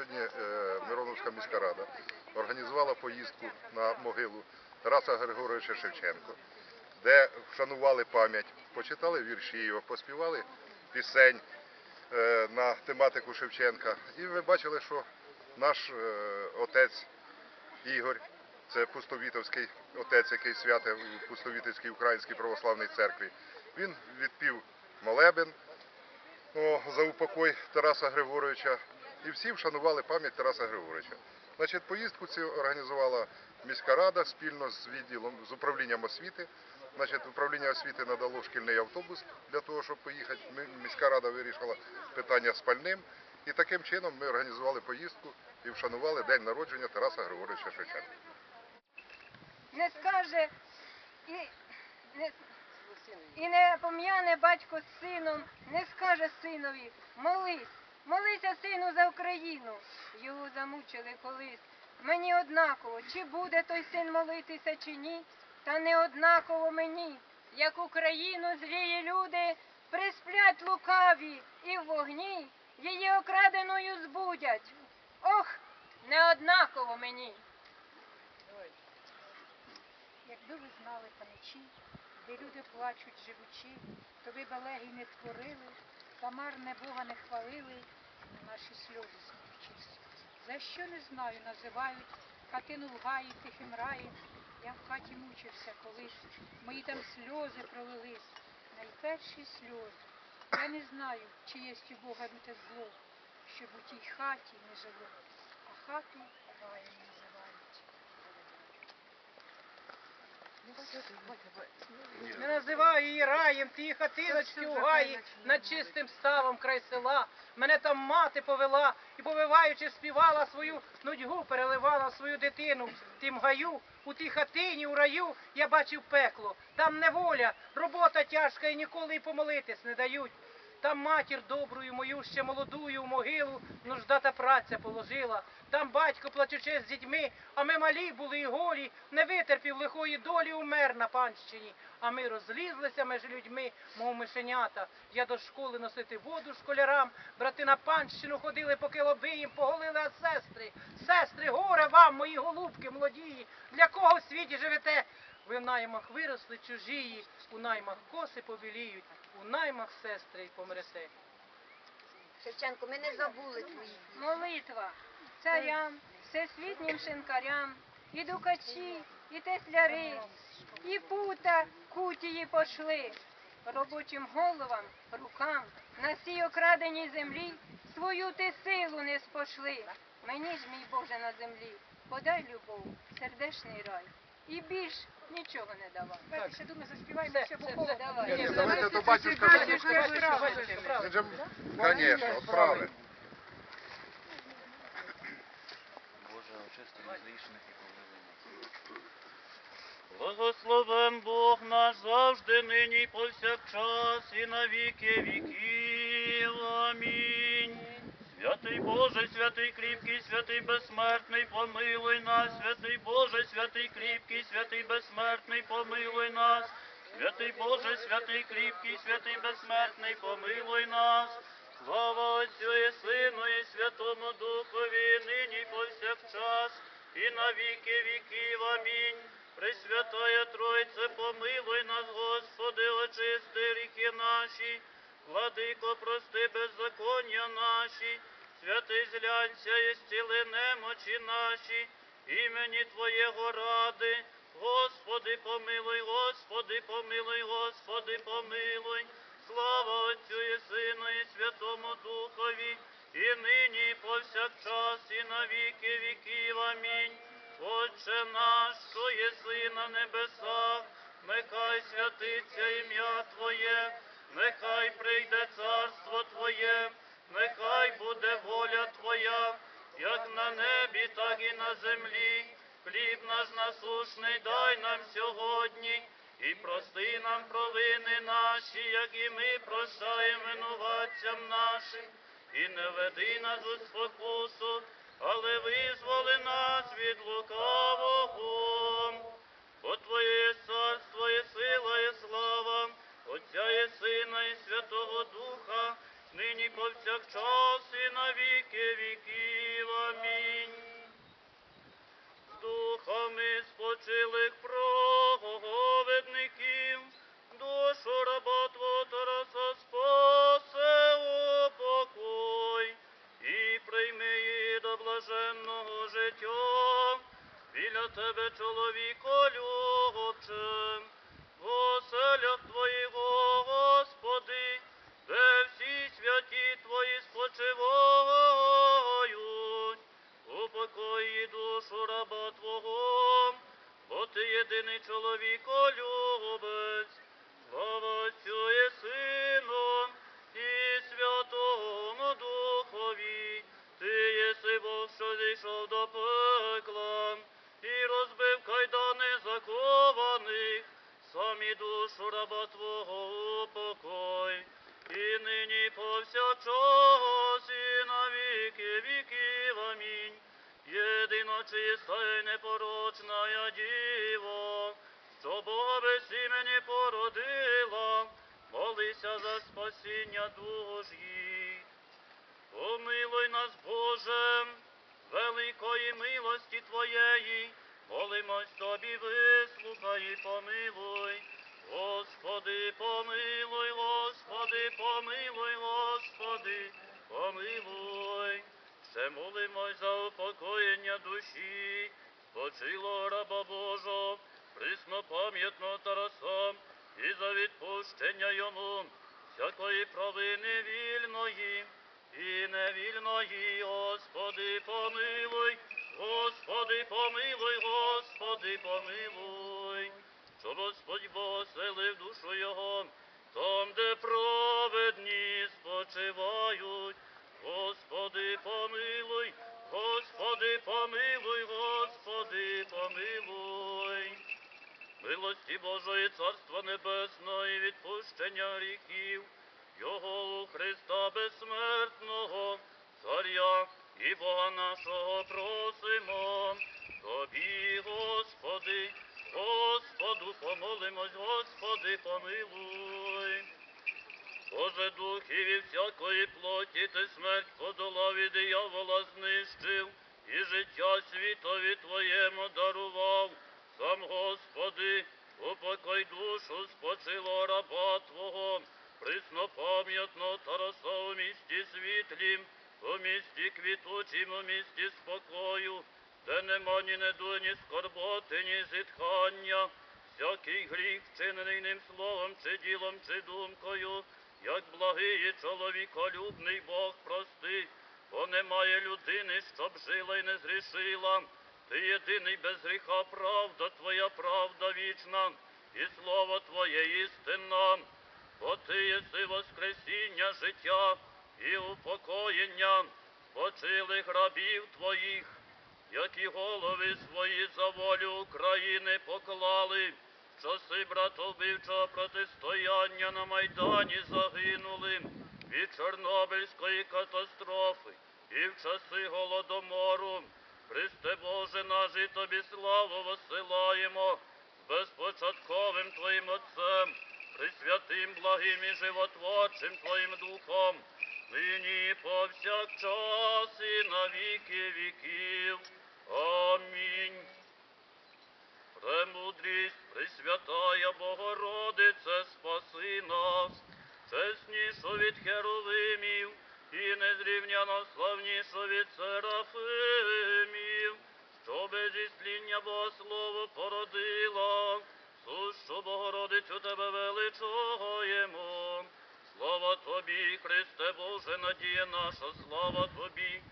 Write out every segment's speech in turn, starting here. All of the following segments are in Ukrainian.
сьогодні е, Мироновська міська рада організувала поїздку на могилу Тараса Григоровича Шевченко, де вшанували пам'ять, почитали вірші його, поспівали пісень е, на тематику Шевченка. І ви бачили, що наш е, отець Ігор, це Пустовітовський отець, який святив у Пустовітовській Українській православній церкві, він відпів молебен о, за упокой Тараса Григоровича. І всі вшанували пам'ять Тараса Григоровича. Значить, поїздку цю організувала міська рада спільно з відділом з управлінням освіти. Значить, управління освіти надало шкільний автобус для того, щоб поїхати. Міська рада вирішила питання з пальним. І таким чином ми організували поїздку і вшанували день народження Тараса Григоровича Шевченка. не скаже і не, і не пом'яне батько з сином, не скаже синові, молись, молися, сину, за Україну. Його замучили колись. Мені однаково, чи буде той син молитися, чи ні, та не однаково мені, як Україну злії люди присплять лукаві і в вогні її окраденою збудять. Ох, не однаково мені. Якби ви знали паничі, де люди плачуть живучи, то ви б не творили, та марне Бога не хвалили, наші сльози сміючись. За що не знаю, називають хатину в гаї тихим раєм. Я в хаті мучився колись, мої там сльози пролились, найперші сльози. Я не знаю, чи є у Бога те зло, щоб у тій хаті не жило, а хату раєм називають. Не називаю її раєм, ті хатиночки у гаї над чистим ставом край села. Мене там мати повела і, повиваючи, співала свою нудьгу, переливала свою дитину. В тім гаю, у тій хатині, у раю я бачив пекло. Там неволя, робота тяжка і ніколи й помолитись не дають. Там матір добрую мою ще молодую в могилу нужда та праця положила. Там батько плачучи з дітьми, а ми малі були і голі, не витерпів лихої долі, умер на панщині. А ми розлізлися між людьми, мов мишенята. Я до школи носити воду школярам, брати на панщину ходили, поки лоби їм поголили, а сестри, сестри, горе вам, мої голубки молодії, для кого в світі живете? Ви в наймах виросли чужії, у наймах коси побіліють, у наймах сестри й помрете. Шевченко, ми не забули твої. Молитва царям, всесвітнім шинкарям, і дукачі, і тесляри, і пута кутії пошли, робочим головам, рукам, на сій окраденій землі свою ти силу не спошли. Мені ж, мій Боже, на землі, подай любов, сердешний рай, і більш нічого не давай. Давайте ще думаю, заспіваємо Все, ще все, Давай. Ні, давайте до батюшка. Батюшка, Він же. Боже, очисти нас грішних і помилуй нас. Благословен Бог наш завжди, нині повсякчас, і на віки віків. Амінь. Святий Боже, святий кріпкий, святий безсмертний, помилуй нас, святий Боже, святий кріпкий, святий безсмертний, помилуй нас. Святий Боже, святий кріпкий, святий безсмертний, помилуй нас. Слава Отцю і Сину, і Святому Духові, нині повсякчас, і на віки віків. Амінь. Пресвятая Тройце, помилуй нас, Господи, очисти ріки наші, владико, прости беззаконня наші, святий злянься і зціли немочі наші, імені Твоєго ради. Господи, помилуй, Господи, помилуй, Господи, помилуй. Слава Отцю і Сину, і Святому Духові, і нині, і повсякчас, і на віки віків. Амінь. Отче наш, що єси на небесах, нехай святиться ім'я Твоє, нехай прийде царство Твоє, нехай буде воля Твоя, як на небі, так і на землі. Хліб наш насушний дай нам сьогодні, і прости нам провини наші, як і ми прощаємо винуватцям нашим, і не веди нас у спокусу, але визволи нас від лукавого. Бо Твоє є царство, і сила, і слава, Отця і Сина, і Святого Духа, нині повсякчас і на віки віків. Амінь. Духами спочилих проговедників, душу раба Твого Тараса спасе упокой і прийми її до блаженного життя біля тебе, чоловіка. Ти єдиний чоловіко любець, слава Отцю і Сину, і Святому Духові, ти єси Бог, що зійшов до пекла, і розбив кайдани закованих, самі душу раба Твого упокой, і нині повсякчас, і на віки віків. Амінь. Єдина чиста і непорочна діво, породила, молися за спасіння душ. Помилуй нас, Боже, великої милості Твоєї, молимось Тобі, вислухай і помилуй. Господи, помилуй, Господи, помилуй, Господи, помилуй. Ще молимось за упокоєння душі, спочилого раба Божого, приснопам'ятного Тараса, і за відпущення йому всякої провини вільної і невільної, Господи, помилуй, Господи, помилуй, Господи, помилуй, щоб Господь Бог душу його, там, де праведні спочивають. Господи, помилуй, Господи, помилуй, Господи, помилуй. Милості Божої Царства Небесного і відпущення гріхів, Його у Христа безсмертного, Царя і Бога нашого просимо. Тобі, Господи, Господу помолимось, Господи, помилуй. Боже духів і всякої плоті ти смерть подолав і диявола знищив, і життя світові Твоєму дарував. Сам Господи, упокой душу спочило раба Твого, приснопам'ятного Тараса у місті світлім, у місті квітучим, у місті спокою, де нема ні неду, ні скорботи, ні зітхання, всякий гріх, вчинений ним словом, чи ділом, чи думкою, як благий і чоловіколюбний Бог прости, бо немає людини, щоб жила й не зрішила. Ти єдиний без гріха правда, Твоя правда вічна, і слово Твоє істинна, бо Ти єси воскресіння життя і упокоєння спочилих рабів Твоїх, які голови свої за волю України поклали, в часи братовбивчого протистояння на Майдані загинули від Чорнобильської катастрофи і в часи голодомору. Христе Боже наш, і тобі славу посилаємо з безпочатковим Твоїм Отцем, присвятим благим і животворчим Твоїм Духом, нині повсякчас і на віки віків. Амінь. Премудрість, Пресвятая Богородице, спаси нас, чеснішу від херовимів і незрівняно славнішу від серафимів, що без ісління Богослову породила, сущу Богородицю тебе величаємо. Слава тобі, Христе Боже, надія наша, слава тобі,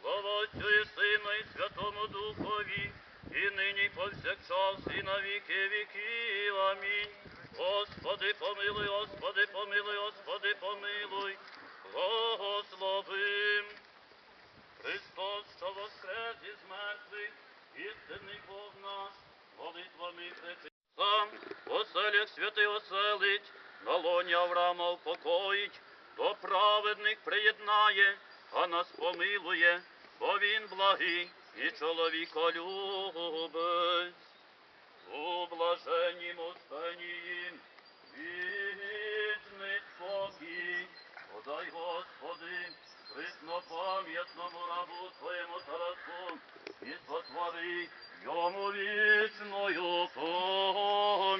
слава Отцю і Сину і Святому Духові, і нині повсякчас, і на віки віків. Амінь. Господи, помилуй, Господи, помилуй, Господи, помилуй, благослови. Христос, що воскрес із мертвих, істинний Бог наш, молитвами причи. Сам оселях святий оселить, на лоні Авраама упокоїть, до праведних приєднає, а нас помилує, бо він благий і чоловіколюбець. У блаженнім спокій, подай, Господи, приснопам'ятному рабу Твоєму Тарасу, і сотвори йому вічною пам'ять.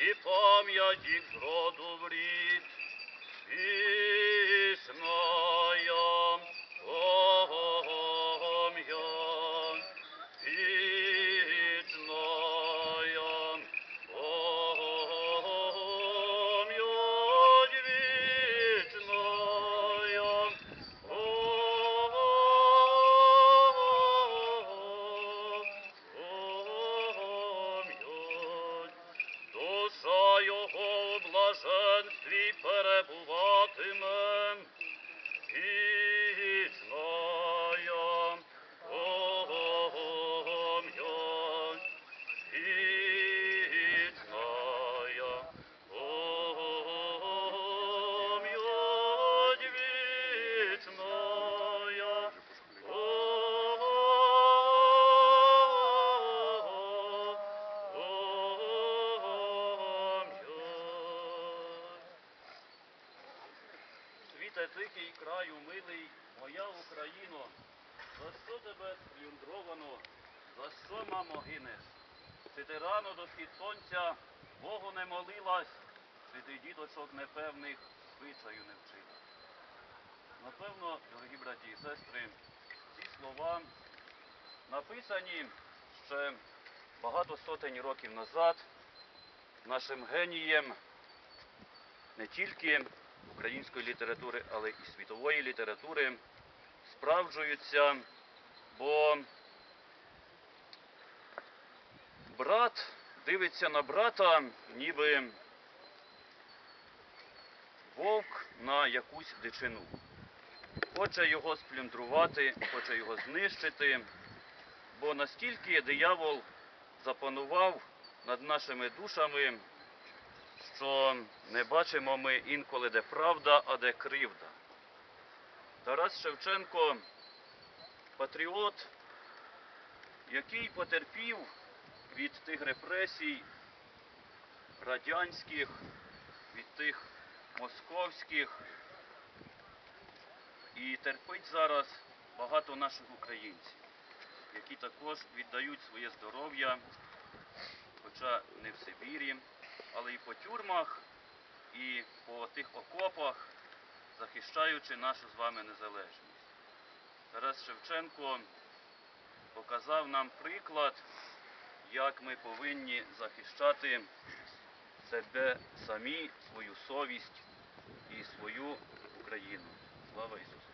І пам'ять їх роду в рід. Вічная блаженстві перебуватиме. Вічная Світе тихий краю милий, моя Україно, за що тебе сплюндровано, за що, мамо, гинеш? Чи ти рано до схід сонця Богу не молилась, чи ти діточок непевних звичаю не вчила? Напевно, дорогі браті і сестри, ці слова написані ще багато сотень років назад нашим генієм не тільки української літератури, але і світової літератури справджуються, бо брат дивиться на брата, ніби вовк на якусь дичину. Хоче його сплюндрувати, хоче його знищити, бо настільки диявол запанував над нашими душами, що не бачимо ми інколи, де правда, а де кривда. Тарас Шевченко патріот, який потерпів від тих репресій радянських, від тих московських, і терпить зараз багато наших українців, які також віддають своє здоров'я, хоча не в Сибірі, але і по тюрмах, і по тих окопах, захищаючи нашу з вами незалежність. Тарас Шевченко показав нам приклад, як ми повинні захищати себе самі, свою совість і свою Україну. Слава Ісусу!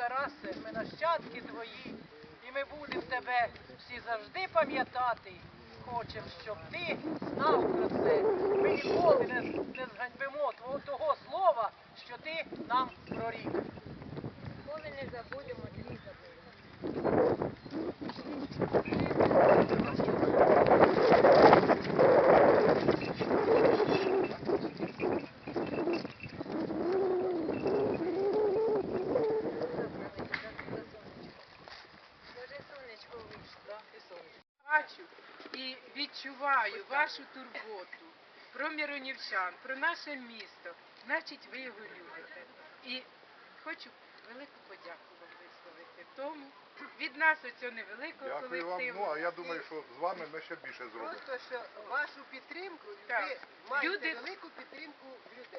Тарасе, ми нащадки твої, і ми будемо тебе всі завжди пам'ятати. Хочемо, щоб ти знав про це. Ми ніколи не, не зганьбимо твого того слова, що ти нам прорік. Ніколи не забудемо твій забудемо. Відчуваю вашу турботу про міронівчан, про наше місто, значить ви його любите. І хочу велику подяку вам висловити тому від нас оцього невеликого Дякую вам. колективу. Ну а я думаю, що з вами ми ще більше зробимо. Просто що вашу підтримку Так. ви маєте Люди- велику підтримку в людей.